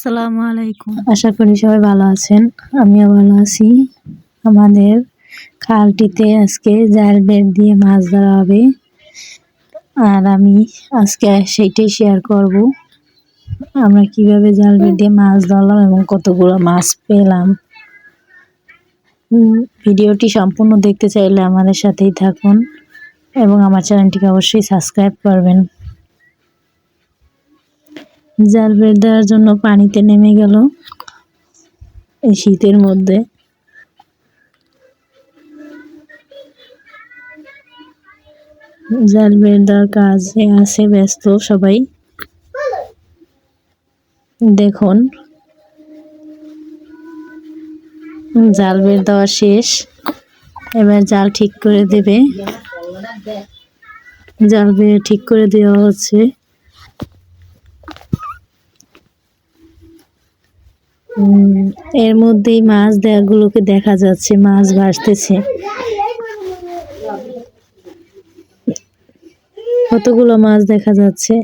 আসসালামু আলাইকুম। আশা করি সবাই ভালো আছেন। আমিও ভালো আছি। আমাদের খালটিতে আজকে জাল বের দিয়ে মাছ ধরা হবে। আর আমি আজকে সেইটাই শেয়ার করব। আমরা কীভাবে জাল বের দিয়ে মাছ ধরলাম এবং কতগুলো মাছ পেলাম। ভিডিওটি সম্পূর্ণ দেখতে চাইলে আমাদের সাথেই থাকুন এবং আমার চ্যানেলটিকে অবশ্যই সাবস্ক্রাইব করবেন। জাল বের দেওয়ার জন্য পানিতে নেমে গেল এই শীতের মধ্যে। জাল বের দেওয়ার কাজে আছে, ব্যস্ত সবাই। দেখুন, জাল বের দেওয়া শেষ। এবার জাল ঠিক করে দেবে। জাল বের ঠিক করে দেওয়া হচ্ছে। এর মধ্যেই মাছ দেয়াগুলোকে দেখা যাচ্ছে, মাছ ভাসতেছে। কতগুলো মাছ দেখা যাচ্ছে?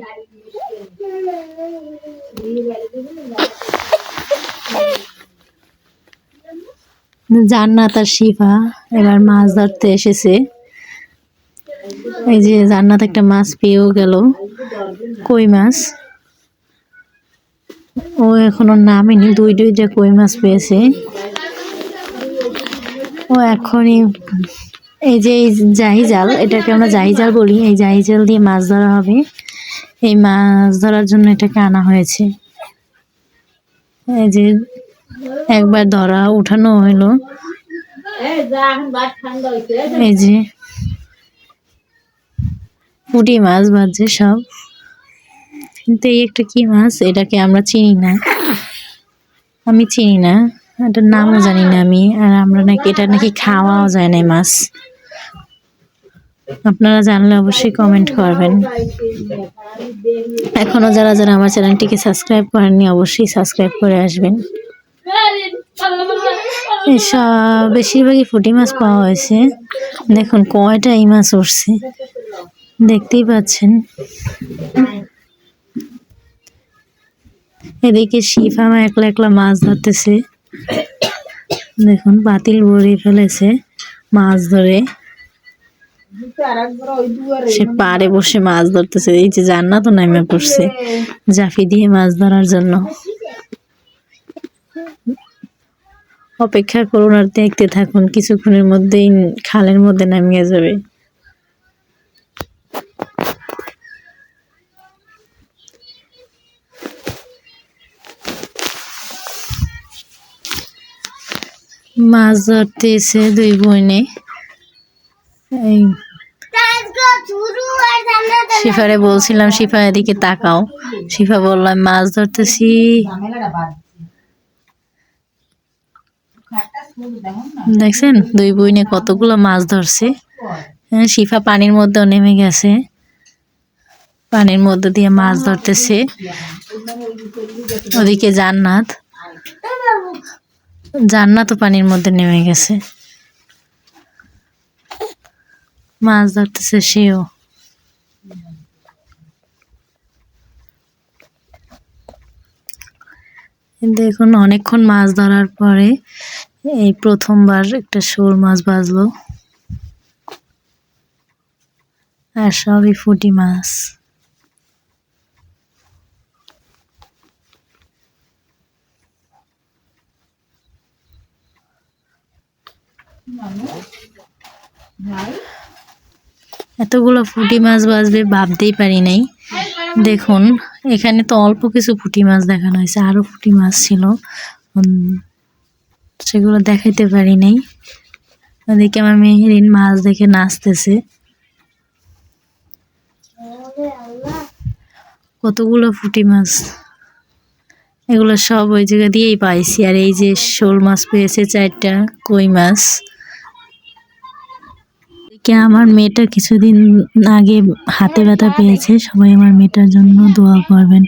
জান্নাত আর শিফা এবার মাছ ধরতে এসেছে। এই যে জান্নাত একটা মাছ পেয়েও গেল। কই মাছ? ও এখনও নামেনি, দুই দুইটা কই মাছ পেয়েছে। ও এখনই এই যে এই জাহি জাল, এটাকে আমরা জাহি জাল বলি, এই জাহি জাল দিয়ে মাছ ধরা হবে। এই মাছ ধরার জন্য এটাকে আনা হয়েছে। এই যে একবার ধরা উঠানো হলো এই যে পুঁটি মাছ বাজছে সব। কিন্তু এই একটা কি মাছ? এটাকে আমরা চিনি না। আমি চিনি না। এটার নামও জানি না আমি। আর আমরা নাকি, এটা নাকি খাওয়াও যায় না মাছ। আপনারা জানলে অবশ্যই কমেন্ট করবেন। এখনও যারা যারা আমার চ্যানেলটিকে সাবস্ক্রাইব করেননি, অবশ্যই সাবস্ক্রাইব করে আসবেন। সব, বেশিরভাগই ফুটি মাছ পাওয়া হয়েছে। দেখুন কয়টা এই মাছ উঠছে। দেখতেই পাচ্ছেন। এদিকে শিফামা একলা একলা মাছ ধরতেছে। দেখুন, বাতিল ভরিয়ে ফেলেছে মাছ ধরে। সে পাড়ে বসে মাছ ধরতেছে। এই যে জান্নাত নামে পড়ছে জাফি দিয়ে মাছ ধরার জন্য। অপেক্ষা করুন আর দেখতে থাকুন, কিছুক্ষণের মধ্যেই খালের মধ্যে নামিয়ে যাবে। মাছ ধরতে এসে দুই বোনে। এই শিফারে বলছিলাম শিফা এদিকে তাকাও। শিফা বললাম মাছ ধরতেছি। দেখছেন দুই বইনে কতগুলো মাছ ধরছে। হ্যাঁ, শিফা পানির মধ্যেও নেমে গেছে। পানির মধ্যে দিয়ে মাছ ধরতেছে। ওদিকে জান্নাত। জান্নাতও পানির মধ্যে নেমে গেছে। মাছ ধরতেছে সেও। দেখুন, অনেকক্ষণ মাছ ধরার পরে এই প্রথমবার একটা শোল মাছ বাজলো। আর সবই ফুটি মাছ। এতগুলো ফুটি মাছ বাজবে, ভাবতেই পারি নাই। দেখুন, এখানে তো অল্প কিছু পুঁটি মাছ দেখানো হয়েছে আরও পুঁটি মাছ ছিল। সেগুলো দেখাইতে পারি নাই। ওদিকে আমার মেহেরিন মাছ দেখে নাচতেছে। কতগুলো পুঁটি মাছ। এগুলো সব ওই জায়গা দিয়েই পাইছি, আর এই যে শোল মাছ পেয়েছে চারটা, কই মাছ। কে আমার মেয়েটা কিছুদিন আগে হাতে ব্যথা পেয়েছে সবাই আমার মেয়েটার জন্য দোয়া করবেন।